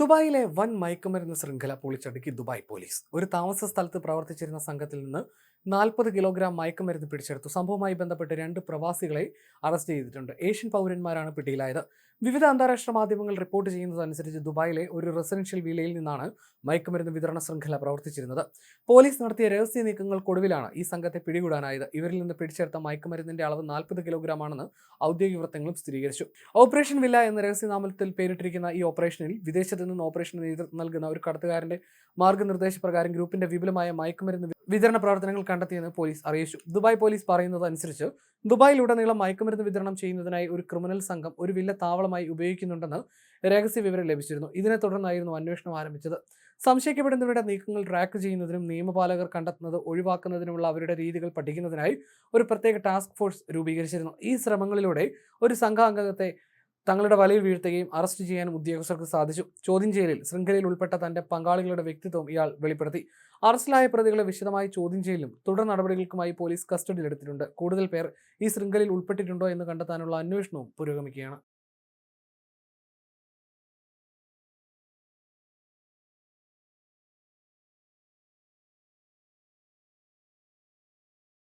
ദുബായിലെ വൻ മയക്കുമരുന്ന് ശൃംഖല പൊളിച്ചടുക്കി ദുബായ് പോലീസ്. ഒരു താമസ സ്ഥലത്ത് പ്രവർത്തിച്ചിരുന്ന സംഘത്തിൽ നിന്ന് നാൽപ്പത് കിലോഗ്രാം മയക്കുമരുന്ന് പിടിച്ചെടുത്തു. സംഭവവുമായി ബന്ധപ്പെട്ട് രണ്ട് പ്രവാസികളെ അറസ്റ്റ് ചെയ്തിട്ടുണ്ട്. ഏഷ്യൻ പൗരന്മാരാണ് പിടിയിലായത്. വിവിധ അന്താരാഷ്ട്ര മാധ്യമങ്ങൾ റിപ്പോർട്ട് ചെയ്യുന്നതനുസരിച്ച് ദുബായിലെ ഒരു റെസിഡൻഷ്യൽ വിലയിൽ നിന്നാണ് മയക്കുമരുന്ന് വിതരണ ശൃംഖല പ്രവർത്തിച്ചിരുന്നത്. പോലീസ് നടത്തിയ രഹസ്യ നീക്കങ്ങൾക്കൊടുവിലാണ് ഈ സംഘത്തെ പിടികൂടാനായത്. ഇവരിൽ നിന്ന് പിടിച്ചെടുത്ത മയക്കുമരുന്നിന്റെ അളവ് നാൽപ്പത് കിലോഗ്രാം ആണെന്ന് ഔദ്യോഗിക വൃത്തങ്ങളും സ്ഥിരീകരിച്ചു. ഓപ്പറേഷൻ വില്ല എന്ന രഹസ്യനാമത്തിൽ പേരിട്ടിരിക്കുന്ന ഈ ഓപ്പറേഷനിൽ വിദേശത്ത് നിന്ന് ഓപ്പറേഷന് നേതൃത്വം നൽകുന്ന ഒരു കടത്തുകാരന്റെ മാർഗനിർദ്ദേശപ്രകാരം ഗ്രൂപ്പിന്റെ വിപുലമായ മയക്കുമരുന്ന് വിതരണ പ്രവർത്തനങ്ങൾ കണ്ടെത്തിയെന്ന് പോലീസ് അറിയിച്ചു. ദുബായ് പോലീസ് പറയുന്നതനുസരിച്ച് ദുബായിലുടനീളം മയക്കുമരുന്ന് വിതരണം ചെയ്യുന്നതിനായി ഒരു ക്രിമിനൽ സംഘം ഒരു വില്ല താവളമായി ഉപയോഗിക്കുന്നുണ്ടെന്ന് രഹസ്യ വിവരം ലഭിച്ചിരുന്നു. ഇതിനെ തുടർന്നായിരുന്നു അന്വേഷണം ആരംഭിച്ചത്. സംശയിക്കപ്പെടുന്നവരുടെ നീക്കങ്ങൾ ട്രാക്ക് ചെയ്യുന്നതിനും നിയമപാലകർ കണ്ടെത്തുന്നത് ഒഴിവാക്കുന്നതിനുമുള്ള അവരുടെ രീതികൾ പഠിക്കുന്നതിനായി ഒരു പ്രത്യേക ടാസ്ക് ഫോഴ്സ് രൂപീകരിച്ചിരുന്നു. ഈ ശ്രമങ്ങളിലൂടെ ഒരു സംഘാംഗത്തെ തങ്ങളുടെ വലയിൽ വീഴ്ത്തുകയും അറസ്റ്റ് ചെയ്യാനും ഉദ്യോഗസ്ഥർക്ക് സാധിച്ചു. ചോദ്യം ചെയ്യലിൽ ശൃംഖലയിൽ ഉൾപ്പെട്ട തന്റെ പങ്കാളികളുടെ വ്യക്തിത്വം ഇയാൾ വെളിപ്പെടുത്തി. അറസ്റ്റിലായ പ്രതികളെ വിശദമായി ചോദ്യം ചെയ്യലും തുടർ നടപടികൾക്കുമായി പോലീസ് കസ്റ്റഡിയിലെടുത്തിട്ടുണ്ട് കൂടുതൽ പേർ ഈ ശൃംഖലയിൽ ഉൾപ്പെട്ടിട്ടുണ്ടോ എന്ന് കണ്ടെത്താനുള്ള അന്വേഷണവും പുരോഗമിക്കുകയാണ്.